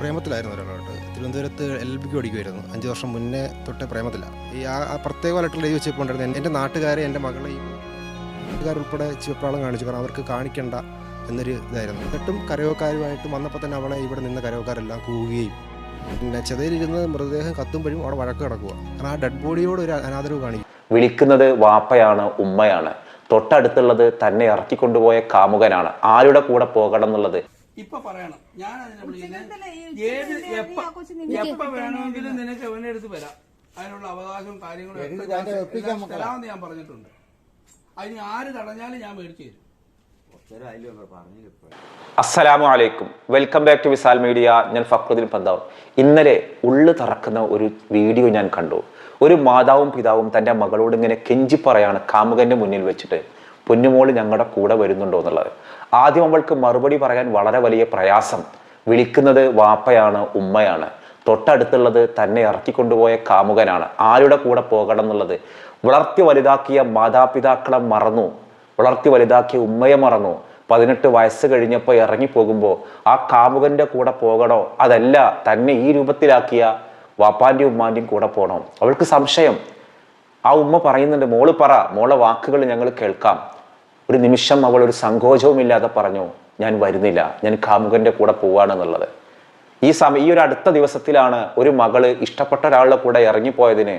പ്രേമത്തിലായിരുന്നു ഒരാളോട്ട് തിരുവനന്തപുരത്ത് എൽ ബിക്ക് പഠിക്കുമായിരുന്നു അഞ്ച് വർഷം മുന്നേ തൊട്ടേ പ്രേമത്തിലാണ്. ഈ ആ ആ പ്രത്യേക ലെറ്റർ എഴുതി വെച്ചപ്പോൾ ഉണ്ടായിരുന്നു എന്റെ നാട്ടുകാരെ എന്റെ മകളെയും നാട്ടുകാരുൾപ്പെടെ ചിവപ്രാളം കാണിച്ചു. കാരണം അവർക്ക് കാണിക്കേണ്ട എന്നൊരു ഇതായിരുന്നു. എന്നിട്ടും കരയോക്കാരുമായിട്ട് വന്നപ്പോൾ തന്നെ അവളെ ഇവിടെ നിന്ന് കരയോക്കാരെല്ലാം കൂവുകയും. പിന്നെ ചെതയിലിരുന്ന് മൃതദേഹം കത്തുമ്പോഴും അവിടെ വഴക്ക് കിടക്കുക കാരണം ആ ഡെഡ് ബോഡിയോട് ഒരു അനാദരവ് കാണിക്കും. വിളിക്കുന്നത് വാപ്പയാണ് ഉമ്മയാണ്. തൊട്ടടുത്തുള്ളത് തന്നെ ഇറക്കിക്കൊണ്ടുപോയ കാമുകനാണ്. ആരുടെ കൂടെ പോകണം എന്നുള്ളത് ഇപ്പൊ പറയണം. ഞാൻ അതിനെ വിളിക്കുന്നത് ഏത് എപ്പ വേണമെങ്കിലും നിനക്ക് എവന്റെ അടുത്ത് വരാം. അതിനുള്ള അവകാശവും കാര്യങ്ങളും ഒക്കെ എല്ലാം തരാമെന്ന് ഞാൻ പറഞ്ഞിട്ടുണ്ട്. അതിന് ആര് തടഞ്ഞാലും ഞാൻ മേടിച്ചു തരും. അസ്സലാമു അലൈക്കും. Welcome back to Visal media. ഞാൻ ഫക്രുദ്ദീൻ പന്താവ് ഇന്നലെ ഉള്ളു തറക്കുന്ന ഒരു വീഡിയോ ഞാൻ കണ്ടു. ഒരു മാതാവും പിതാവും തന്റെ മകളോട് ഇങ്ങനെ കെഞ്ചി പറയാണ് കാമുകന്റെ മുന്നിൽ വെച്ചിട്ട്. പൊന്നുമോൾ ഞങ്ങളുടെ കൂടെ വരുന്നുണ്ടോ എന്നുള്ളത്. ആദ്യം അവൾക്ക് മറുപടി പറയാൻ വളരെ വലിയ പ്രയാസം. വിളിക്കുന്നത് വാപ്പയാണ് ഉമ്മയാണ്. തൊട്ടടുത്തുള്ളത് തന്നെ ഇറക്കിക്കൊണ്ടുപോയ കാമുകനാണ്. ആരുടെ കൂടെ പോകണം എന്നുള്ളത്. വളർത്തി വലുതാക്കിയ മാതാപിതാക്കളെ മറന്നു. വളർത്തി വലുതാക്കിയ ഉമ്മയെ മറന്നു. പതിനെട്ട് വയസ്സ് കഴിഞ്ഞപ്പോൾ ഇറങ്ങിപ്പോകുമ്പോൾ ആ കാമുകന്റെ കൂടെ പോകണോ? അതല്ല തന്നെ ഈ രൂപത്തിലാക്കിയ വാപ്പാന്റെയും ഉമ്മാന്റെയും കൂടെ പോകണോ അവൾക്ക് സംശയം. ആ ഉമ്മ പറയുന്നുണ്ട് മോൾ പറ മോളെ വാക്കുകൾ ഞങ്ങൾ കേൾക്കാം. ഒരു നിമിഷം അവൾ ഒരു സങ്കോചവും ഇല്ലാതെ പറഞ്ഞു ഞാൻ വരുന്നില്ല ഞാൻ കാമുകന്റെ കൂടെ പോവാണെന്നുള്ളത്. ഈ സമയം ഈ ഒരു അടുത്ത ദിവസത്തിലാണ് ഒരു മകൾ ഇഷ്ടപ്പെട്ട ഒരാളുടെ കൂടെ ഇറങ്ങിപ്പോയതിന്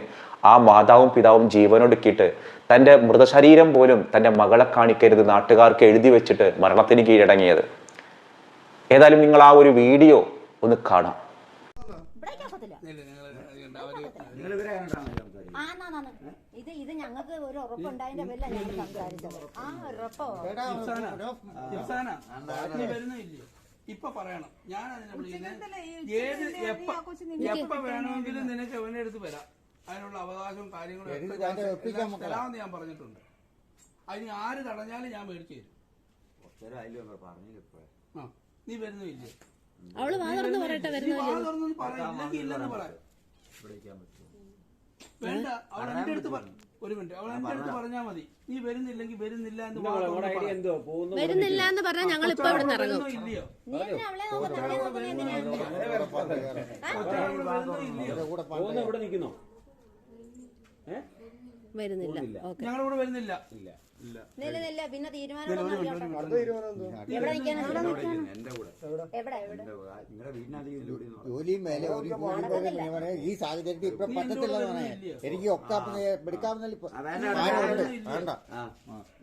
ആ മാതാവും പിതാവും ജീവനൊടുക്കിയിട്ട് തന്റെ മൃതശരീരം പോലും തന്റെ മകളെ കാണിക്കരുത് നാട്ടുകാർക്ക് എഴുതി വെച്ചിട്ട് മരണത്തിന് കീഴടങ്ങിയത്. ഏതായാലും നിങ്ങൾ ആ ഒരു വീഡിയോ ഒന്ന് കാണാം ഇവിടേക്ക് ഒക്കത്തില്ല. ഇല്ല, നിങ്ങൾ അതുകൊണ്ട് അവർ ആ, എന്നാ, എന്നാ, എന്നാ. ഇത് ഇത് ഞങ്ങൾക്ക് ഒരു ഉറപ്പുണ്ടായതിന്റെ പേരില ഞങ്ങൾ സംസാരിച്ചത്. ആ ഉറപ്പോ? ഇപ്പൊ പറയണം. ഞാൻ അതിനെ വിളിക്കുന്നത് ഏത് എപ്പ വേണമെങ്കിലും നിനക്ക് എവന്റെ അടുത്ത് വരാം. അതിനുള്ള അവകാശവും കാര്യങ്ങളും ഒക്കെ എല്ലാം തരാമെന്ന് ഞാൻ പറഞ്ഞിട്ടുണ്ട്. അതിന് ആര് തടഞ്ഞാലും ഞാൻ മേടിച്ചു തരും. ആ നീ വരുന്നില്ലേ അവൾ വാ തുറന്ന് പറയട്ടെ വരുന്നില്ല വാ തുറന്നൊന്ന് പറ, ഇല്ലെങ്കിൽ ഇല്ലെന്ന് പറ. വേണ്ട അവൾ എന്റെ അടുത്ത് പറ- ഒരു മിനിറ്റ് അവൾ എന്റെ അടുത്ത് പറഞ്ഞാ മതി. നീ വരുന്നില്ലെങ്കിൽ വരുന്നില്ല എന്ന് പറ. വരുന്നില്ല എന്ന് പറഞ്ഞാൽ ഞങ്ങൾ ഇപ്പൊ ഇവിടെ ഇറങ്ങും. വരുന്നോ ഇല്ലയോ? നീ എന്തിനാ അവളെ നോക്കുന്നത് അവളെ നോക്കുന്നത് എന്തിനാ? കൊച്ചവൾ വരുന്നോ ഇല്ലയോ? വരുന്നില്ല. ഞങ്ങളിവിടെ വരുന്നില്ല. ഇല്ല നില്ല പിന്നെ തീരുമാനം എവിടെ നിൽക്കാനാ എവിടെ എവിടെ? ജോലിയും മേലെ ഒരു ജോലി ഈ സാഹചര്യത്തിൽ ഇപ്പൊ പറ്റത്തില്ല എനിക്ക് ഒക്കെ എടുക്കാവുന്ന വേണ്ട.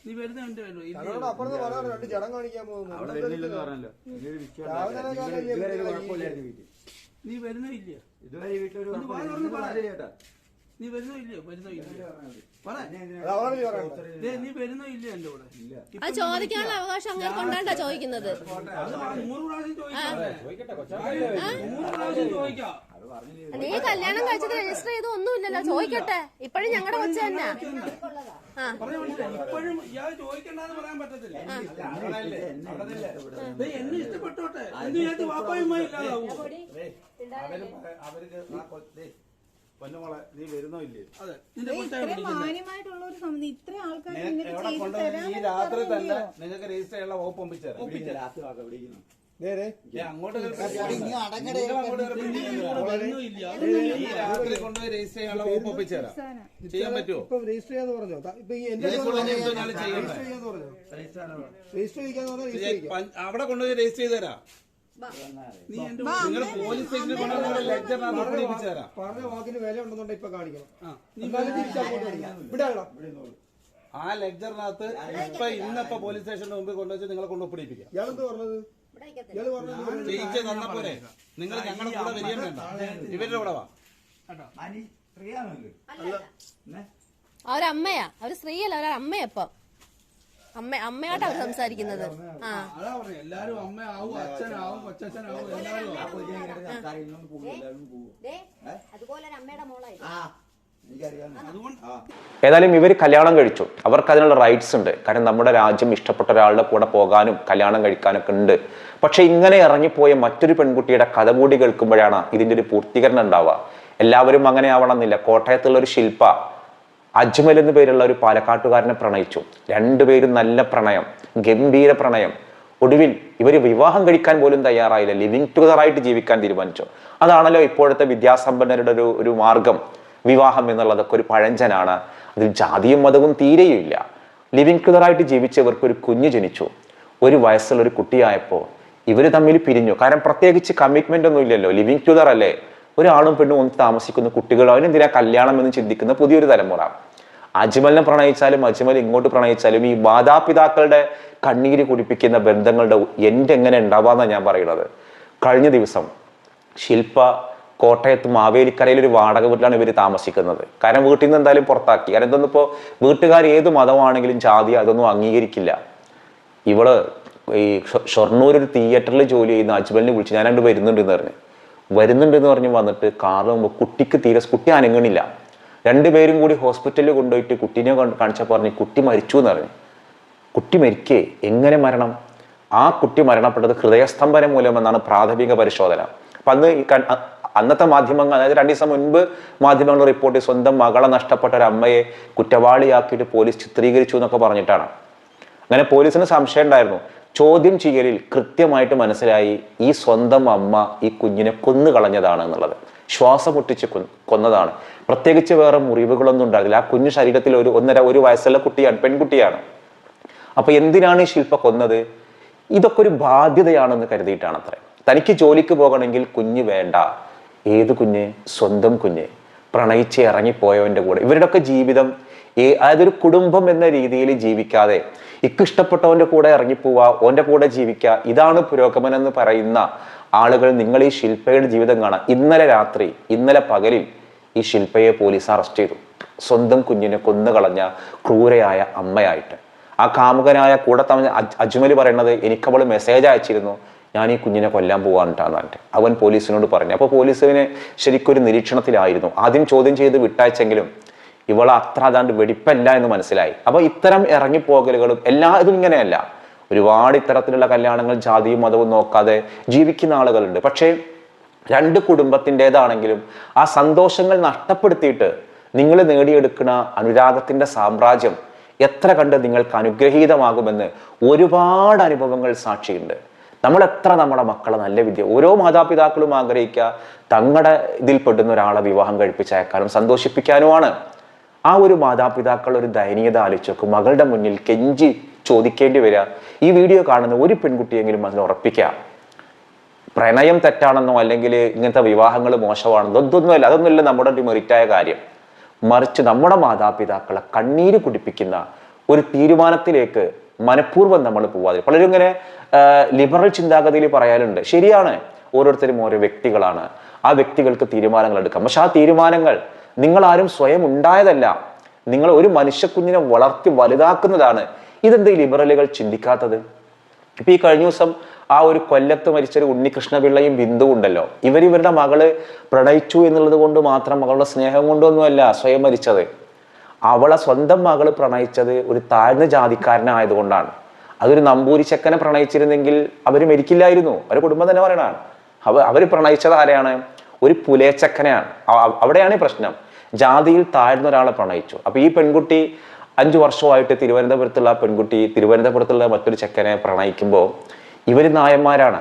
നീ വരുന്ന എന്റെ വരുമോ ഞങ്ങളോട് അപ്പുറത്ത് പറയാറ് രണ്ട് ജടം കാണിക്കാൻ പോകുന്നു. നീ വരുന്നോ ഇല്ലയോ ഒന്ന് വാ തുറന്ന് പറ. നീ വരുന്നോ ഇല്ലയോ? വരുന്നോ ഇല്ലയോ? പറ. ദേ, നീ വരുന്നോ ഇല്ലയോ എന്റെ കൂടെ? അത് ചോദിക്കാനുള്ള അവകാശം അങ്ങനെ കൊണ്ടാണ്ടാ ചോദിക്കുന്നത്? അത് പറ, നൂറ് പ്രാവശ്യം ചോദിക്കാം. നൂറ് പ്രാവശ്യം ചോദിക്കാം. നീ കല്യാണം കഴിച്ചത് രജിസ്റ്റർ ചെയ്ത് ഒന്നുമില്ലല്ലോ. ചോദിക്കട്ടെ. ഇപ്പോഴും ഞങ്ങളുടെ കൊച്ചു തന്നെ ആ. പറഞ്ഞ മനസ്സിലായി ഇപ്പോഴും ഇയാൾ ചോദിക്കണ്ടെന്ന് പറയാൻ പറ്റത്തില്ല. ദേ, എന്നെ ഇഷ്ടപ്പെട്ടോട്ടെ. എന്ന് വിചാരിച്ച് വാപ്പായുമായി ഇല്ലാതാവൂ. നീ വരുന്നോ ഇല്ലേ അതെ ഇങ്ങനെ എവിടെ ചെയ്തു ഈ രാത്രി തന്നെ നിങ്ങൾക്ക് രജിസ്റ്റർ ചെയ്യാനുള്ള വകുപ്പ് അങ്ങോട്ട് നീ നീ വരുന്നോ ഈ രാത്രി കൊണ്ടുപോയി രജിസ്റ്റർ ചെയ്യാനുള്ള വകുപ്പ് ഒപ്പിച്ചേരാം ചെയ്യാൻ പറ്റുമോ ഇപ്പൊ രജിസ്റ്റർ ചെയ്യാന്ന് പറഞ്ഞോ? ഇപ്പൊ ഈ എന്റെ രജിസ്റ്റർ ചെയ്യാന്ന് രജിസ്റ്റർ ചെയ്യാന്ന് പറഞ്ഞോ. രജിസ്റ്റർ ചെയ്യാന്ന് പറഞ്ഞാൽ രജിസ്റ്റർ അവിടെ കൊണ്ടുപോയി രജിസ്റ്റർ ചെയ്ത് തരാം. പറഞ്ഞ വാക്കിന് വില ഇപ്പൊ കാണിക്കണം. ഇവിടെ. ആ ലെക്ചറിനകത്ത് ഇപ്പൊ ഇന്നിപ്പോ പോലീസ് സ്റ്റേഷന്റെ മുമ്പിൽ കൊണ്ടുവച്ച് നിങ്ങളെ കൊണ്ട് ഒപ്പിടിപ്പിക്കാം. ഇയാളെന്ത് പറഞ്ഞത്? ജയിച്ച് നിങ്ങൾ ഞങ്ങളുടെ കൂടെ വരികയും വേണ്ട. ഇവരുടെ കൂടെ വാ. അവരമ്മയാ. അവർ സ്ത്രീയല്ല. അവരമ്മയപ്പം അമ്മ അമ്മയായിട്ടാ സംസാരിക്കുന്നത്. ആ. അതാ പറഞ്ഞു എല്ലാരും അച്ഛനാവും കൊച്ചച്ഛനാവും എല്ലാരും ഏതായാലും ഇവർ കല്യാണം കഴിച്ചു. അവർക്ക് അതിനുള്ള റൈറ്റ്സ് ഉണ്ട്. കാരണം നമ്മുടെ രാജ്യം ഇഷ്ടപ്പെട്ട ഒരാളുടെ കൂടെ പോകാനും കല്യാണം കഴിക്കാനൊക്കെ ഉണ്ട്. പക്ഷെ ഇങ്ങനെ ഇറങ്ങിപ്പോയ മറ്റൊരു പെൺകുട്ടിയുടെ കഥ കൂടി കേൾക്കുമ്പോഴാണ് ഇതിന്റെ ഒരു പൂർത്തീകരണം ഉണ്ടാവുക. എല്ലാവരും അങ്ങനെ ആവണമെന്നില്ല. കോട്ടയത്തുള്ള ഒരു ശില്പ അജ്മൽ എന്ന പേരുള്ള ഒരു പാലക്കാട്ടുകാരനെ പ്രണയിച്ചു. രണ്ടുപേരും നല്ല പ്രണയം ഗംഭീര പ്രണയം. ഒടുവിൽ ഇവർ വിവാഹം കഴിക്കാൻ പോലും തയ്യാറായില്ല. ലിവിങ് ടുഗദറായിട്ട് ജീവിക്കാൻ തീരുമാനിച്ചു. അതാണല്ലോ ഇപ്പോഴത്തെ വിദ്യാസമ്പന്നരുടെ ഒരു ഒരു മാർഗം. വിവാഹം എന്നുള്ളതൊക്കെ ഒരു പഴഞ്ചനാണ്. അതിൽ ജാതിയും മതവും തീരെയില്ല. ലിവിങ് ടുഗദറായിട്ട് ജീവിച്ചവർക്ക് ഒരു കുഞ്ഞ് ജനിച്ചു. ഒരു വയസ്സുള്ള ഒരു കുട്ടിയായപ്പോൾ ഇവർ തമ്മിൽ പിരിഞ്ഞു. കാരണം പ്രത്യേകിച്ച് കമ്മിറ്റ്മെന്റ് ഒന്നും ഇല്ലല്ലോ. ലിവിങ് ടുഗദർ അല്ലേ? ഒരാണും പെണ്ണും ഒന്ന് താമസിക്കുന്ന കുട്ടികൾ അതിനെന്തിനാ കല്യാണം എന്ന് ചിന്തിക്കുന്ന പുതിയൊരു തലമുറ. അജ്മലിനെ പ്രണയിച്ചാലും അജ്മൽ ഇങ്ങോട്ട് പ്രണയിച്ചാലും ഈ മാതാപിതാക്കളുടെ കണ്ണീര് കുടിപ്പിക്കുന്ന ബന്ധങ്ങളുടെ എന്റെ എങ്ങനെ ഉണ്ടാവാന്നാണ് ഞാൻ പറയുന്നത്. കഴിഞ്ഞ ദിവസം ശില്പ കോട്ടയത്ത് മാവേലിക്കരയിൽ ഒരു വാടക വീട്ടിലാണ് ഇവർ താമസിക്കുന്നത്. കാരണം വീട്ടിൽ നിന്ന് എന്തായാലും പുറത്താക്കി. കാരണം എന്തെന്നിപ്പോൾ വീട്ടുകാർ ഏത് മതമാണെങ്കിലും ജാതി അതൊന്നും അംഗീകരിക്കില്ല. ഇവൾ ഈ ഷൊർണൂർ ഒരു തിയേറ്ററിൽ ജോലി ചെയ്യുന്ന അജ്മലിനെ വിളിച്ച് ഞാൻ രണ്ട് വരുന്നുണ്ട് എന്ന് പറഞ്ഞു. വരുന്നുണ്ട് എന്ന് പറഞ്ഞ് വന്നിട്ട് കാറിൽ മുമ്പ് കുട്ടിക്ക് തീരെ കുട്ടി അനങ്ങണില്ല. രണ്ടുപേരും കൂടി ഹോസ്പിറ്റലിൽ കൊണ്ടുപോയിട്ട് കുട്ടീനെ കാണിച്ചപ്പോൾ പറഞ്ഞു കുട്ടി മരിച്ചു എന്ന് പറഞ്ഞു. കുട്ടി മരിക്കേ? എങ്ങനെ മരണം? ആ കുട്ടി മരണപ്പെട്ടത് ഹൃദയസ്തംഭനം മൂലമെന്നാണ് പ്രാഥമിക പരിശോധന. അപ്പൊ അന്ന് അന്നത്തെ മാധ്യമങ്ങൾ അതായത് രണ്ടു ദിവസം മുൻപ് മാധ്യമങ്ങൾ റിപ്പോർട്ട് സ്വന്തം മകളെ നഷ്ടപ്പെട്ട ഒരു അമ്മയെ കുറ്റവാളിയാക്കിയിട്ട് പോലീസ് ചിത്രീകരിച്ചു എന്നൊക്കെ പറഞ്ഞിട്ടാണ്. അങ്ങനെ പോലീസിന് സംശയം ഉണ്ടായിരുന്നു. ചോദ്യം ചെയ്യലിൽ കൃത്യമായിട്ട് മനസ്സിലായി ഈ സ്വന്തം അമ്മ ഈ കുഞ്ഞിനെ കൊന്നു കളഞ്ഞതാണ് എന്നുള്ളത്. ശ്വാസം മുട്ടിച്ച് കൊന്നതാണ്. പ്രത്യേകിച്ച് വേറെ മുറിവുകളൊന്നും ഉണ്ടാകില്ല. ആ കുഞ്ഞു ശരീരത്തിൽ ഒരു ഒന്നര ഒരു വയസ്സുള്ള കുട്ടിയാണ് പെൺകുട്ടിയാണ്. അപ്പൊ എന്തിനാണ് ഈ ശില്പ കൊന്നത്? ഇതൊക്കെ ഒരു ബാധ്യതയാണെന്ന് കരുതിയിട്ടാണ് അത്ര. തനിക്ക് ജോലിക്ക് പോകണമെങ്കിൽ കുഞ്ഞ് വേണ്ട. ഏത് കുഞ്ഞ്? സ്വന്തം കുഞ്ഞ്. പ്രണയിച്ച് ഇറങ്ങിപ്പോയവന്റെ കൂടെ. ഇവരുടെയൊക്കെ ജീവിതം അതായത് ഒരു കുടുംബം എന്ന രീതിയിൽ ജീവിക്കാതെ ഇക്കിഷ്ടപ്പെട്ടവന്റെ കൂടെ ഇറങ്ങിപ്പോവുക ഓന്റെ കൂടെ ജീവിക്കുക ഇതാണ് പുരോഗമനം എന്ന് പറയുന്ന ആളുകൾ നിങ്ങൾ ഈ ശില്പയുടെ ജീവിതം കാണാം ഇന്നലെ രാത്രി ഇന്നലെ പകലിൽ ഈ ശില്പയെ പോലീസ് അറസ്റ്റ് ചെയ്തു. സ്വന്തം കുഞ്ഞിനെ കൊന്നുകളഞ്ഞ ക്രൂരയായ അമ്മയായിട്ട്. ആ കാമുകനായ കൂടെ തമിഴ് അജ്മൽ പറയുന്നത് എനിക്കവൾ മെസ്സേജ് അയച്ചിരുന്നു ഞാൻ ഈ കുഞ്ഞിനെ കൊല്ലാൻ പോകാനിട്ടാന്നിട്ട് അവൻ പോലീസിനോട് പറഞ്ഞു. അപ്പോൾ പോലീസിനെ ശരിക്കൊരു നിരീക്ഷണത്തിലായിരുന്നു. ആദ്യം ചോദ്യം ചെയ്ത് വിട്ടയച്ചെങ്കിലും ഇവൾ അത്ര അതാണ്ട് വെടിപ്പല്ല എന്ന് മനസ്സിലായി. അപ്പൊ ഇത്തരം ഇറങ്ങിപ്പോകലുകളും എല്ലാ ഇതും ഇങ്ങനെയല്ല. ഒരുപാട് ഇത്തരത്തിലുള്ള കല്യാണങ്ങൾ ജാതിയും മതവും നോക്കാതെ ജീവിക്കുന്ന ആളുകളുണ്ട്. പക്ഷേ രണ്ട് കുടുംബത്തിന്റെതാണെങ്കിലും ആ സന്തോഷങ്ങൾ നഷ്ടപ്പെടുത്തിയിട്ട് നിങ്ങൾ നേടിയെടുക്കുന്ന അനുരാഗത്തിന്റെ സാമ്രാജ്യം എത്ര കണ്ട് നിങ്ങൾക്ക് അനുഗ്രഹീതമാകുമെന്ന് ഒരുപാട് അനുഭവങ്ങൾ സാക്ഷിയുണ്ട്. നമ്മൾ എത്ര നമ്മുടെ മക്കളെ നല്ല വിദ്യ ഓരോ മാതാപിതാക്കളും ആഗ്രഹിക്കുക തങ്ങളുടെ ഇതിൽപ്പെടുന്ന ഒരാളെ വിവാഹം കഴിപ്പിച്ചയക്കാനും സന്തോഷിപ്പിക്കാനുമാണ്. ആ ഒരു മാതാപിതാക്കൾ ഒരു ദയനീയത ആലോചിച്ചു മകളുടെ മുന്നിൽ കെഞ്ചി ചോദിക്കേണ്ടി വരിക. ഈ വീഡിയോ കാണുന്ന ഒരു പെൺകുട്ടിയെങ്കിലും അതിൽ ഉറപ്പിക്കുക. പ്രണയം തെറ്റാണെന്നോ അല്ലെങ്കിൽ ഇങ്ങനത്തെ വിവാഹങ്ങൾ മോശമാണെന്നോ ഇതൊന്നുമല്ല. അതൊന്നുമില്ല നമ്മുടെ മെറിറ്റായ കാര്യം. മറിച്ച് നമ്മുടെ മാതാപിതാക്കളെ കണ്ണീര് കുടിപ്പിക്കുന്ന ഒരു തീരുമാനത്തിലേക്ക് മനഃപൂർവം നമ്മൾ പോവാതെ. പലരും ഇങ്ങനെ ലിബറൽ ചിന്താഗതിയിൽ പറയാനുണ്ട് ശരിയാണ്. ഓരോരുത്തരും ഓരോ വ്യക്തികളാണ്. ആ വ്യക്തികൾക്ക് തീരുമാനങ്ങൾ എടുക്കാം. പക്ഷെ ആ തീരുമാനങ്ങൾ നിങ്ങൾ ആരും സ്വയം ഉണ്ടായതല്ല. നിങ്ങൾ ഒരു മനുഷ്യക്കുഞ്ഞിനെ വളർത്തി വലുതാക്കുന്നതാണ്. ഇതെന്ത് ലിബറലുകൾ ചിന്തിക്കാത്തത്? ഇപ്പൊ ഈ കഴിഞ്ഞ ദിവസം ആ ഒരു കൊല്ലത്ത് മരിച്ചൊരു ഉണ്ണികൃഷ്ണപിള്ളയും ബിന്ദു ഉണ്ടല്ലോ. ഇവർ മകൾ പ്രണയിച്ചു എന്നുള്ളത് കൊണ്ട് മാത്രം മകളുടെ സ്നേഹം കൊണ്ടൊന്നുമല്ല സ്വയം മരിച്ചത്. അവളെ സ്വന്തം മകൾ പ്രണയിച്ചത് ഒരു താഴ്ന്ന ജാതിക്കാരനായതുകൊണ്ടാണ്. അതൊരു നമ്പൂരി ചെക്കനെ പ്രണയിച്ചിരുന്നെങ്കിൽ അവർ മരിക്കില്ലായിരുന്നു. അവരുടെ കുടുംബം തന്നെ പറയണതാണ്. അവ അവർ പ്രണയിച്ചത് ആരെയാണ്? ഒരു പുലേച്ചക്കനെയാണ് അവിടെയാണ് പ്രശ്നം. ജാതിയിൽ താഴ്ന്ന ഒരാളെ പ്രണയിച്ചു. അപ്പൊ ഈ പെൺകുട്ടി അഞ്ചു വർഷമായിട്ട് തിരുവനന്തപുരത്തുള്ള പെൺകുട്ടി തിരുവനന്തപുരത്തുള്ള മറ്റൊരു ചെക്കനെ പ്രണയിക്കുമ്പോൾ ഇവർ നായന്മാരാണ്.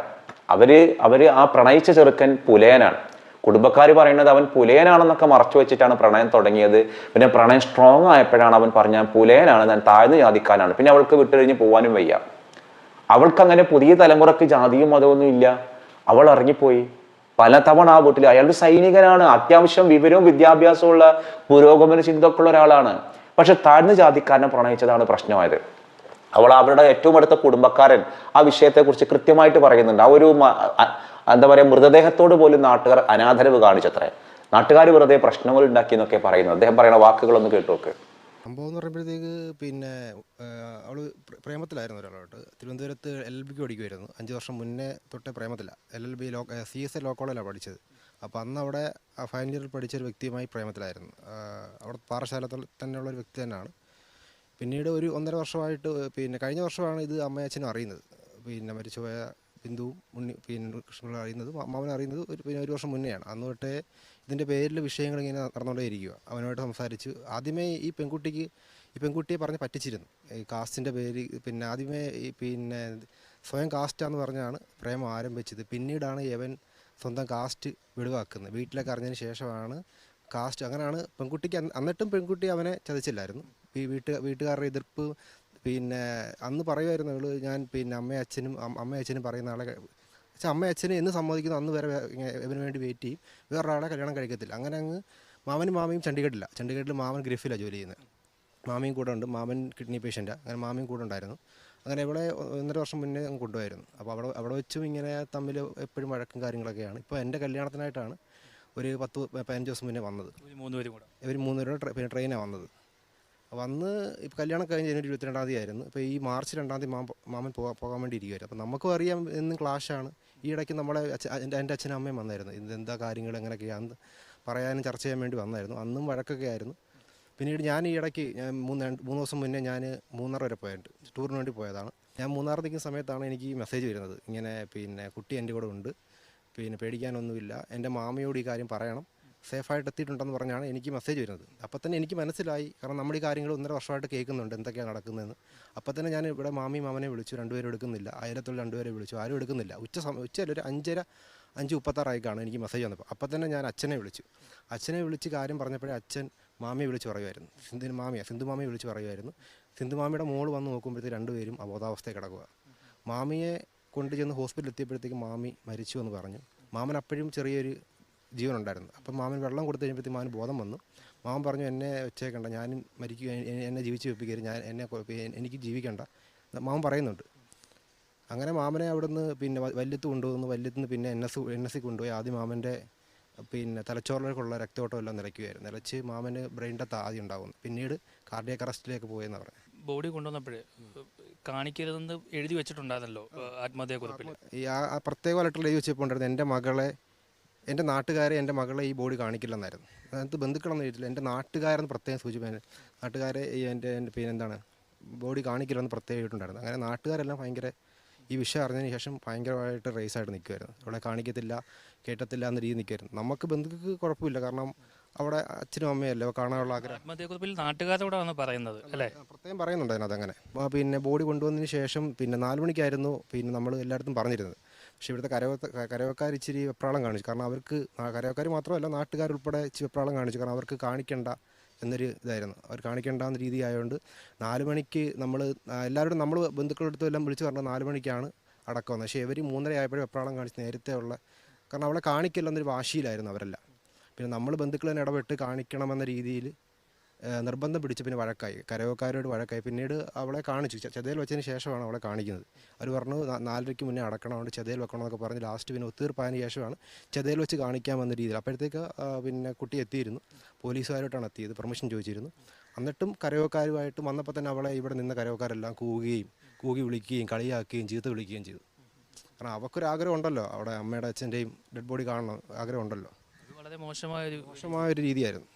അവർ അവർ ആ പ്രണയിച്ച ചെറുക്കൻ പുലയനാണ്. കുടുംബക്കാർ പറയുന്നത് അവൻ പുലയനാണെന്നൊക്കെ മറച്ചു വെച്ചിട്ടാണ് പ്രണയം തുടങ്ങിയത്. പിന്നെ പ്രണയം സ്ട്രോങ് ആയപ്പോഴാണ് അവൻ പറഞ്ഞ "ഞാൻ പുലയനാണ് ഞാൻ താഴ്ന്ന ജാതിക്കാനാണ് പിന്നെ അവൾക്ക് വിട്ടുകഴിഞ്ഞ് പോകാനും വയ്യ. അവൾക്ക് അങ്ങനെ പുതിയ തലമുറയ്ക്ക് ജാതിയും മതമൊന്നും ഇല്ല. അവൾ ഇറങ്ങിപ്പോയി. പലതവണ ആ വീട്ടിൽ അയാളൊരു സൈനികനാണ്. അത്യാവശ്യം വിവരവും വിദ്യാഭ്യാസവും ഉള്ള പുരോഗമന ചിന്തക്കുള്ള ഒരാളാണ്. പക്ഷെ താഴ്ന്ന ജാതിക്കാരനെ പ്രണയിച്ചതാണ് പ്രശ്നമായത്. അവൾ അവരുടെ ഏറ്റവും അടുത്ത കുടുംബക്കാരൻ ആ വിഷയത്തെക്കുറിച്ച് കൃത്യമായിട്ട് പറയുന്നുണ്ട്. ആ ഒരു എന്താ പറയുക മൃതദേഹത്തോട് പോലും നാട്ടുകാർ അനാദരവ് കാണിച്ചത്രേ. നാട്ടുകാർ വെറുതെ പ്രശ്നങ്ങൾ ഉണ്ടാക്കി എന്നൊക്കെ പറയുന്നു. അദ്ദേഹം പറയുന്ന വാക്കുകളൊന്ന് കേട്ടു നോക്ക് സംഭവം എന്ന് പറയുമ്പോഴത്തേക്ക് പിന്നെ അവൾ പ്രേമത്തിലായിരുന്നു ഒരാളോട്ട് തിരുവനന്തപുരത്ത് എൽ ബിക്ക് പഠിക്കുമായിരുന്നു അഞ്ച് വർഷം മുന്നേ തൊട്ടേ പ്രേമത്തിലാണ് L L B law C S A law കോളേജിലാണ് പഠിച്ചത്. അപ്പോൾ അന്ന് അവിടെ ഫൈനൽ ഇയറിൽ പഠിച്ച ഒരു വ്യക്തിയുമായി പ്രേമത്തിലായിരുന്നു. അവിടെ പാറശാല തന്നെയുള്ള ഒരു വ്യക്തി തന്നെയാണ്. പിന്നീട് ഒരു ഒന്നര വർഷമായിട്ട് പിന്നെ കഴിഞ്ഞ വർഷമാണ് ഇത് അമ്മയച്ഛനും അറിയുന്നത്. പിന്നെ മരിച്ചുപോയ ബിന്ദുവും ഉണ്ണി പിന്നെ കൃഷ്ണപിള്ള അറിയുന്നത് അമ്മാവൻ അറിയുന്നത് ഒരു പിന്നെ ഒരു വർഷം മുന്നെയാണ്. അന്ന് തൊട്ടേ ഇതിന്റെ പേരിൽ വിഷയങ്ങൾ ഇങ്ങനെ നടന്നുകൊണ്ടേ ഇരിക്കുക അവനുമായിട്ട് സംസാരിച്ച് ആദ്യമേ ഈ പെൺകുട്ടിക്ക് ഈ പെൺകുട്ടിയെ പറഞ്ഞ് പറ്റിച്ചിരുന്നു. ഈ കാസ്റ്റിന്റെ പേര് പിന്നെ ആദ്യമേ ഈ പിന്നെ സ്വയം കാസ്റ്റാന്ന് പറഞ്ഞാണ് പ്രേമം ആരംഭിച്ചത്. പിന്നീടാണ് യവൻ സ്വന്തം കാസ്റ്റ് വെളിവാക്കുന്നത് വീട്ടിലൊക്കെ അറിഞ്ഞതിന് ശേഷമാണ് കാസ്റ്റ് അങ്ങനെയാണ് പെൺകുട്ടിക്ക് അന്നിട്ടും പെൺകുട്ടി അവനെ ചതിച്ചില്ലായിരുന്നു. ഈ വീട്ട് വീട്ടുകാരുടെ എതിർപ്പ് പിന്നെ അന്ന് പറയുമായിരുന്നു ഞാൻ പിന്നെ അമ്മയും അച്ഛനും അമ്മയും അച്ഛനും പറയുന്ന ആളെ പക്ഷേ അമ്മ അച്ഛനെ എന്ന് സമ്മതിക്കുന്നു അന്ന് വരെ ഇവന് വേണ്ടി വെയിറ്റ് ചെയ്യും. വേറൊരാളെ കല്യാണം കഴിക്കത്തില്ല. അങ്ങനെ അങ്ങ് മാമനും മാമയും ചണ്ഡീഗഡില്ല ചണ്ഡീഗഡിൽ മാമൻ ഗ്രിഫിലാണ് ജോലി ചെയ്യുന്നത് മാമയും കൂടെ ഉണ്ട്. മാമൻ കിഡ്നി പേഷ്യന്റാണ് അങ്ങനെ മാമയും കൂടെ ഉണ്ടായിരുന്നു. അങ്ങനെ ഇവിടെ ഒന്നര വർഷം മുന്നേ അങ്ങ് കൊണ്ടുപോയിരുന്നു. അപ്പോൾ അവിടെ അവിടെ വെച്ചും ഇങ്ങനെ തമ്മിൽ എപ്പോഴും വഴക്കും കാര്യങ്ങളൊക്കെയാണ്. ഇപ്പോൾ എന്റെ കല്യാണത്തിനായിട്ടാണ് ഒരു പത്ത് പതിനഞ്ച് ദിവസം മുന്നേ വന്നത്. ഒരു മൂന്ന് പേരും കൂടെ. ഇവർ മൂന്നുപേരും പിന്നെ ട്രെയിനാണ് വന്നത്. വന്ന് ഇപ്പോൾ കല്യാണം കഴിഞ്ഞ് ജനുവരി ഇരുപത്തിരണ്ടാം തീയതി ആയിരുന്നു. ഇപ്പോൾ ഈ മാർച്ച് രണ്ടാം തീയതി മാമൻ പോകാൻ വേണ്ടി ഇരിക്കുമായിരുന്നു അപ്പോൾ നമുക്കും അറിയാം എന്നും ക്ലാഷാണ് ഈ ഇടയ്ക്ക് നമ്മളെ എന്റെ എന്റെ അച്ഛനും അമ്മയും വന്നായിരുന്നു. ഇതെന്താ കാര്യങ്ങൾ എങ്ങനെയൊക്കെയാണെന്ന് പറയാനും ചർച്ച ചെയ്യാൻ വേണ്ടി വന്നായിരുന്നു. അന്നും വഴക്കൊക്കെ ആയിരുന്നു. പിന്നീട് ഞാൻ ഈ ഇടയ്ക്ക് ഞാൻ മൂന്ന് മൂന്ന് ദിവസം മുന്നേ ഞാൻ മൂന്നാർ വരെ പോയിട്ടുണ്ട് ടൂറിന് വേണ്ടി പോയതാണ്. ഞാൻ മൂന്നാർ നിൽക്കുന്ന സമയത്താണ് എനിക്ക് ഈ മെസ്സേജ് വരുന്നത്. ഇങ്ങനെ പിന്നെ കുട്ടി എന്റെ കൂടെ ഉണ്ട്. പിന്നെ പേടിക്കാനൊന്നുമില്ല. എന്റെ മാമയോട് ഈ കാര്യം പറയണം. സേഫായിട്ട് എത്തിയിട്ടുണ്ടെന്ന് പറഞ്ഞാണ് എനിക്ക് മെസ്സേജ് വരുന്നത്. അപ്പോൾ തന്നെ എനിക്ക് മനസ്സിലായി. കാരണം നമ്മൾ ഈ കാര്യങ്ങൾ ഒന്നര വർഷമായിട്ട് കേൾക്കുന്നുണ്ട് എന്തൊക്കെയാണ് നടക്കുന്നതെന്ന്. അപ്പോൾ തന്നെ ഞാൻ ഇവിടെ മാമി മാമനെ വിളിച്ചു. രണ്ടുപേരും എടുക്കുന്നില്ല. അയലത്തുള്ള രണ്ടുപേരെ വിളിച്ചു. ആരും എടുക്കുന്നില്ല. ഉച്ച സമയം ഉച്ചയല്ല ഒരു അഞ്ചര അഞ്ച് മുപ്പത്താറായിക്കാണ് കാണും എനിക്ക് മെസ്സേജ് വന്നപ്പോൾ. അപ്പോൾ തന്നെ ഞാൻ അച്ഛനെ വിളിച്ചു. അച്ഛനെ വിളിച്ച് കാര്യം പറഞ്ഞപ്പോഴേ അച്ഛൻ മാമിയെ വിളിച്ച് പറയുമായിരുന്നു. സിന്ധു മാമിയ സിന്ധു മാമിയെ വിളിച്ച് പറയുമായിരുന്നു. സിന്ധു മാമിയുടെ മോൾ വന്ന് നോക്കുമ്പോഴത്തേക്ക് രണ്ടുപേരും അബോധാവസ്ഥയിൽ കിടക്കുക. മാമിയെ കൊണ്ടുചെന്ന് ഹോസ്പിറ്റലിൽ എത്തിയപ്പോഴത്തേക്ക് മാമി മരിച്ചു എന്ന് പറഞ്ഞു. മാമൻ അപ്പോഴും ചെറിയൊരു ജീവനുണ്ടായിരുന്നു. അപ്പം മാമൻ വെള്ളം കൊടുത്തു കഴിഞ്ഞപ്പോഴത്തേക്ക് മാമൻ ബോധം വന്നു. മാമൻ പറഞ്ഞു എന്നെ വെച്ചേക്കണ്ട. ഞാനും മരിക്കുക എന്നെ ജീവിച്ച് വെപ്പിക്കരുത്. ഞാൻ എന്നെ എനിക്ക് ജീവിക്കണ്ട. മാമൻ പറയുന്നുണ്ട്. അങ്ങനെ മാമനെ അവിടെ നിന്ന് പിന്നെ വല്യത്ത് കൊണ്ടുവന്നു. വല്യത്ത് നിന്ന് പിന്നെ N S N S C കൊണ്ടുപോയി. ആദ്യം മാമന്റെ പിന്നെ തലച്ചോറിലേക്കുള്ള രക്തയോട്ടം എല്ലാം നിലയ്ക്കുമായിരുന്നു നിലച്ച് മാമന് ബ്രെയിൻ ഡെത്ത് ആദ്യം ഉണ്ടാകുന്നു പിന്നീട് കാർഡിയക് അറസ്റ്റിലേക്ക് പോയെന്ന് പറഞ്ഞു. ബോഡി കൊണ്ടുവന്നപ്പോഴേ കാണിക്കരുതെന്ന് എഴുതി വെച്ചിട്ടുണ്ടായിരുന്നല്ലോ ആത്മഹത്യാക്കുറിപ്പിൽ ഈ ആ ആ പ്രത്യേക ലെറ്റർ എഴുതി വെച്ചപ്പോൾ ഉണ്ടായിരുന്നു എന്റെ മകളെ എന്റെ നാട്ടുകാരെ എന്റെ മകളെ ഈ ബോഡി കാണിക്കില്ലെന്നായിരുന്നു. അതിനകത്ത് ബന്ധുക്കളൊന്നും എഴുതിയില്ല എന്റെ നാട്ടുകാരെന്ന് പ്രത്യേകം സൂചിപ്പിക്കാൻ നാട്ടുകാരെ ഈ എന്റെ എന്റെ പിന്നെ എന്താണ് ബോഡി കാണിക്കില്ലെന്ന് പ്രത്യേകം എഴുതിയിട്ടുണ്ടായിരുന്നു അങ്ങനെ നാട്ടുകാരെല്ലാം ഭയങ്കര ഈ വിഷയം അറിഞ്ഞതിന് ശേഷം ഭയങ്കരമായിട്ട് റേസായിട്ട് നിൽക്കുമായിരുന്നു അവിടെ കാണിക്കത്തില്ല കേട്ടത്തില്ല എന്ന രീതി നിൽക്കുമായിരുന്നു നമുക്ക് ബന്ധുക്കൾക്ക് കുഴപ്പമില്ല. കാരണം അവിടെ അച്ഛനും അമ്മയല്ലേ കാണാനുള്ള ആഗ്രഹം. ആത്മഹത്യാക്കുറിപ്പിൽ പറയുന്നത് അല്ലേ? പ്രത്യേകം പറയുന്നുണ്ട് അതിനകത്ത് അങ്ങനെ പിന്നെ ബോഡി കൊണ്ടുവന്നതിന് ശേഷം പിന്നെ നാല് മണിക്കായിരുന്നു പിന്നെ നമ്മൾ എല്ലായിടത്തും പറഞ്ഞിരുന്നത്. പക്ഷേ ഇവിടുത്തെ കരവ കരവക്കാർ ഇച്ചിരി വെപ്രാളം കാണിച്ചു. കാരണം അവർക്ക് കരവക്കാർ മാത്രമല്ല നാട്ടുകാരുൾപ്പെടെ ഇച്ചിരി വെപ്രാളം കാണിച്ചു. കാരണം അവർക്ക് കാണിക്കേണ്ട എന്നൊരു ഇതായിരുന്നു. അവർ കാണിക്കേണ്ട എന്ന രീതി ആയതുകൊണ്ട് നാല് മണിക്ക് നമ്മൾ എല്ലാവരും നമ്മൾ ബന്ധുക്കളെടുത്തും എല്ലാം വിളിച്ച് പറഞ്ഞത് നാല് മണിക്കാണ് അടക്കം വന്നത്. പക്ഷേ ഇവർ മൂന്നര ആയപ്പോഴും വെപ്രാളം കാണിച്ച് നേരത്തെ ഉള്ള കാരണം അവളെ കാണിക്കില്ല എന്നൊരു വാശിയിലായിരുന്നു അവരെല്ലാം. പിന്നെ നമ്മൾ ബന്ധുക്കൾ തന്നെ ഇടപെട്ട് കാണിക്കണമെന്ന രീതിയിൽ നിർബന്ധം പിടിച്ച് പിന്നെ വഴക്കായി. കരവക്കാരോട് വഴക്കായി. പിന്നീട് അവളെ കാണിച്ചു. ചതയിൽ വെച്ചതിന് ശേഷമാണ് അവളെ കാണിക്കുന്നത്. അവർ പറഞ്ഞു "നാ- നാലരയ്ക്ക് മുന്നേ അടക്കണം. അതുകൊണ്ട് ചെതയിൽ വെക്കണം എന്നൊക്കെ പറഞ്ഞ് ലാസ്റ്റ് പിന്നെ ഒത്തീർപ്പായതിന് ശേഷമാണ് ചെതയിൽ വെച്ച് കാണിക്കാമെന്ന രീതിയിൽ. അപ്പോഴത്തേക്ക് പിന്നെ കുട്ടി എത്തിയിരുന്നു. പോലീസുകാരോട്ടാണ് എത്തിയത്. പെർമിഷൻ ചോദിച്ചിരുന്നു. എന്നിട്ടും കരവക്കാരുമായിട്ട് വന്നപ്പോൾ തന്നെ അവളെ ഇവിടെ നിന്ന കരവക്കാരെല്ലാം കൂവുകയും കൂകി വിളിക്കുകയും കളിയാക്കുകയും ചീത്ത വിളിക്കുകയും ചെയ്തു. കാരണം അവർക്കൊരു ആഗ്രഹം ഉണ്ടല്ലോ. അവിടെ അമ്മയുടെ അച്ഛന്റെയും ഡെഡ് ബോഡി കാണണം. ആഗ്രഹം ഉണ്ടല്ലോ. വളരെ മോശമായ ഒരു മോശമായ ഒരു രീതിയായിരുന്നു.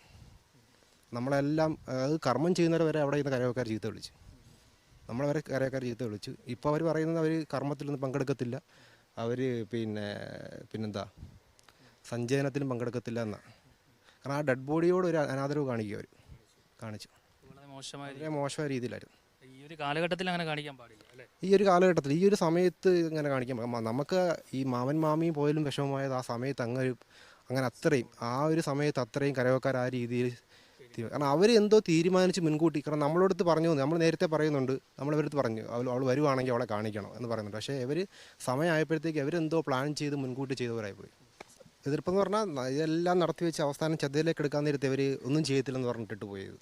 നമ്മളെല്ലാം അത് കർമ്മം ചെയ്യുന്നവരെ വരെ അവിടെ ഇന്ന് കരയോക്കാർ ചീത്ത വിളിച്ചു. നമ്മളവരെ വരെ ജീവിതം ചീത്ത വിളിച്ചു. ഇപ്പോൾ അവർ പറയുന്നത് അവർ കർമ്മത്തിലൊന്നും പങ്കെടുക്കത്തില്ല. അവർ പിന്നെ പിന്നെന്താ? സഞ്ചയനത്തിലും പങ്കെടുക്കത്തില്ല എന്നാണ് കാരണം ആ ഡെഡ് ബോഡിയോട് ഒരു അനാദരവ് കാണിക്കുക അവർ കാണിച്ചു. വളരെ മോശമായ രീതിയിലായിരുന്നു. ഈ ഒരു കാലഘട്ടത്തിൽ അങ്ങനെ കാണിക്കാൻ പാടില്ല ഈ ഒരു കാലഘട്ടത്തിൽ ഈ ഒരു സമയത്ത് ഇങ്ങനെ കാണിക്കാൻ നമുക്ക് ഈ മാമൻ മാമിയും പോയാലും വിഷമമായത് ആ സമയത്ത് അങ്ങനെ അങ്ങനെ അത്രയും ആ ഒരു സമയത്ത് അത്രയും കരവക്കാർ ആ രീതിയിൽ തീ- കാരണം അവർ എന്തോ തീരുമാനിച്ച് മുൻകൂട്ടി കാരണം നമ്മളോടത്ത് പറഞ്ഞു നമ്മൾ നേരത്തെ പറയുന്നുണ്ട് നമ്മളവരടുത്ത് പറഞ്ഞു അവൾ അവൾ വരുവാണെങ്കിൽ അവളെ കാണിക്കണം എന്ന് പറയുന്നുണ്ട്. പക്ഷേ ഇവർ സമയമായപ്പോഴത്തേക്ക് അവരെന്തോ പ്ലാൻ ചെയ്ത് മുൻകൂട്ടി ചെയ്തവരായി പോയി എതിർപ്പെന്ന് പറഞ്ഞാൽ ഇതെല്ലാം നടത്തി വെച്ച് അവസാനം ചതയിലേക്ക് എടുക്കാൻ നേരത്തെ ഇവർ ഒന്നും ചെയ്യത്തില്ലെന്ന് പറഞ്ഞിട്ടിട്ട് പോയത്.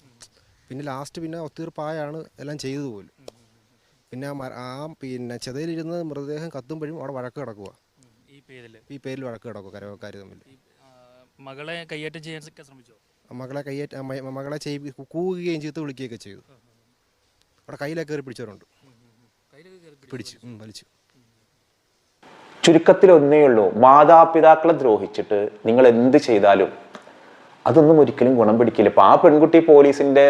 പിന്നെ ലാസ്റ്റ് പിന്നെ ഒത്തീർപ്പായാണ് എല്ലാം ചെയ്തത് പോലും. പിന്നെ ആ പിന്നെ ചതയിലിരുന്ന് മൃതദേഹം കത്തുമ്പോഴും അവിടെ വഴക്ക് കിടക്കുക ഈ പേരിൽ ഈ പേരിൽ വഴക്ക് കിടക്കുക കരവക്കാർ തമ്മിൽ മകളെ കയ്യേറ്റം ചെയ്യാൻ ശ്രമിച്ചോ? മകളെ കയ്യേറ്റ മകളെ ചെയ് കൂകുകയും ചീത്ത വിളിക്കുകയൊക്കെ ചെയ്തു. അവിടെ കയ്യിലൊക്കെ കയറി പിടിച്ചവരുണ്ട്. പിടിച്ചു വലിച്ചു. ചുരുക്കത്തിൽ ഒന്നേ ഉള്ളൂ. മാതാപിതാക്കളെ ദ്രോഹിച്ചിട്ട് നിങ്ങൾ എന്ത് ചെയ്താലും അതൊന്നും ഒരിക്കലും ഗുണം പിടിക്കില്ല. ഇപ്പൊ ആ പെൺകുട്ടി പോലീസിന്റെ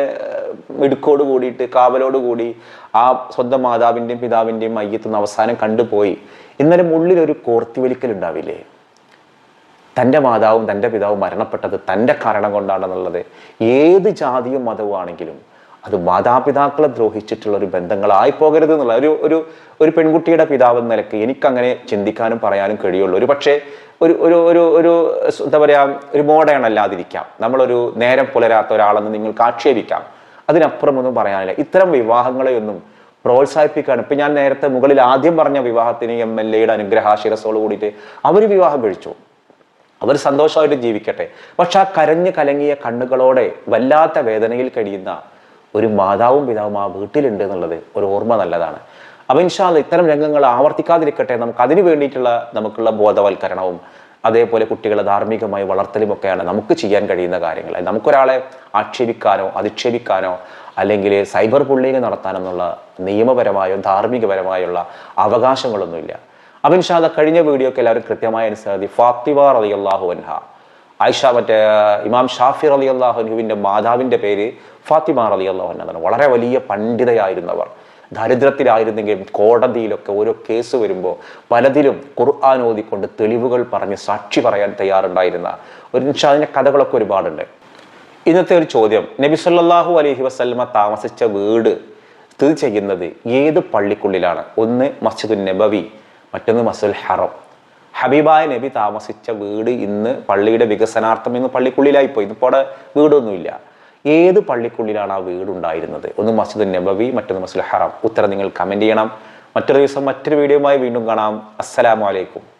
മിടുക്കോട് കൂടിയിട്ട് കാവലോട് കൂടി ആ സ്വന്തം മാതാവിന്റെയും പിതാവിന്റെയും മയ്യത്തുനിന്ന് അവസാനം കണ്ടുപോയി. ഇന്നലെ ഉള്ളിലൊരു കോർത്തിവലിക്കൽ ഉണ്ടാവില്ലേ? തന്റെ മാതാവും തന്റെ പിതാവും മരണപ്പെട്ടത് തന്റെ കാരണം കൊണ്ടാണെന്നുള്ളത് ഏത് ജാതിയും മതവും ആണെങ്കിലും അത് മാതാപിതാക്കളെ ദ്രോഹിച്ചിട്ടുള്ള ഒരു ബന്ധങ്ങളായി പോകരുത് എന്നുള്ള ഒരു ഒരു ഒരു പെൺകുട്ടിയുടെ പിതാവ് എന്ന നിലയ്ക്ക് എനിക്കങ്ങനെ ചിന്തിക്കാനും പറയാനും കഴിയുള്ളൂ. ഒരു പക്ഷേ ഒരു ഒരു ഒരു ഒരു എന്താ പറയുക ഒരു മോഡേൺ അല്ലാതിരിക്കാം നമ്മളൊരു നേരം പുലരാത്ത ഒരാളെന്ന് നിങ്ങൾക്ക് ആക്ഷേപിക്കാം. അതിനപ്പുറമൊന്നും പറയാനില്ല. ഇത്തരം വിവാഹങ്ങളെയൊന്നും പ്രോത്സാഹിപ്പിക്കാണ് ഇപ്പം ഞാൻ നേരത്തെ മുകളിൽ ആദ്യം പറഞ്ഞ വിവാഹത്തിന് എം എൽ എയുടെ അനുഗ്രഹാശിരസോട് കൂടിയിട്ട് അവർ വിവാഹം കഴിച്ചു. അവർ സന്തോഷമായിട്ട് ജീവിക്കട്ടെ. പക്ഷെ ആ കരഞ്ഞു കലങ്ങിയ കണ്ണുകളോടെ വല്ലാത്ത വേദനയിൽ കഴിയുന്ന ഒരു മാതാവും പിതാവും ആ വീട്ടിലുണ്ട് എന്നുള്ളത് ഒരു ഓർമ്മ നല്ലതാണ്. അപ്പം ഇൻഷാൽ ഇത്തരം രംഗങ്ങൾ ആവർത്തിക്കാതിരിക്കട്ടെ. നമുക്ക് അതിനു വേണ്ടിയിട്ടുള്ള നമുക്കുള്ള ബോധവൽക്കരണവും അതേപോലെ കുട്ടികളെ ധാർമ്മികമായി വളർത്തലും ഒക്കെയാണ് നമുക്ക് ചെയ്യാൻ കഴിയുന്ന കാര്യങ്ങൾ. നമുക്കൊരാളെ ആക്ഷേപിക്കാനോ അധിക്ഷേപിക്കാനോ അല്ലെങ്കിൽ സൈബർ ബുള്ളിങ് നടത്താനെന്നുള്ള നിയമപരമായോ ധാർമ്മികപരമായുള്ള അവകാശങ്ങളൊന്നുമില്ല. ഇൻഷാല്ല കഴിഞ്ഞ വീഡിയോക്ക് എല്ലാവരും കൃത്യമായി അനുസരിച്ച് ഫാത്തിമ റലി അള്ളാഹു അൻഹ. ആയിഷ മറ്റേ ഇമാം ഷാഫി റലി അള്ളാഹുവിന്റെ മാതാവിന്റെ പേര് ഫാത്തിമ റലി അള്ളാഹു വളരെ വലിയ പണ്ഡിതയായിരുന്നവർ. ദരിദ്രത്തിലായിരുന്നെങ്കിലും കോടതിയിലൊക്കെ ഓരോ കേസ് വരുമ്പോൾ പലതിലും ഖുർആൻ ഓതിക്കൊണ്ട് തെളിവുകൾ പറഞ്ഞ് സാക്ഷി പറയാൻ തയ്യാറുണ്ടായിരുന്ന ഒരു അതിന്റെ കഥകളൊക്കെ ഒരുപാടുണ്ട്. ഇന്നത്തെ ഒരു ചോദ്യം. നബി സല്ലാഹു അലഹി വസ്ലമ താമസിച്ച വീട് സ്ഥിതി ചെയ്യുന്നത് ഏത് പള്ളിക്കുള്ളിലാണ്? ഒന്ന് മസ്ജിദുൻ നബവി മറ്റൊന്ന് മസ്ജിദുൽ ഹറം. ഹബീബായ നബി താമസിച്ച വീട് ഇന്ന് പള്ളിയുടെ വികസനാർത്ഥം ഇന്ന് പള്ളിക്കുള്ളിലായി പോയി ഇപ്പോൾ അവിടെ വീടൊന്നുമില്ല. ഏത് പള്ളിക്കുള്ളിലാണ് ആ വീടുണ്ടായിരുന്നത്? ഒന്ന് മസ്ജിദ് നബവി മറ്റൊന്ന് മസ്ജിദുൽ ഹറം. ഉത്തരം നിങ്ങൾ കമന്റ് ചെയ്യണം. മറ്റൊരു ദിവസം മറ്റൊരു വീഡിയോയുമായി വീണ്ടും കാണാം. അസ്സലാമു അലൈക്കും.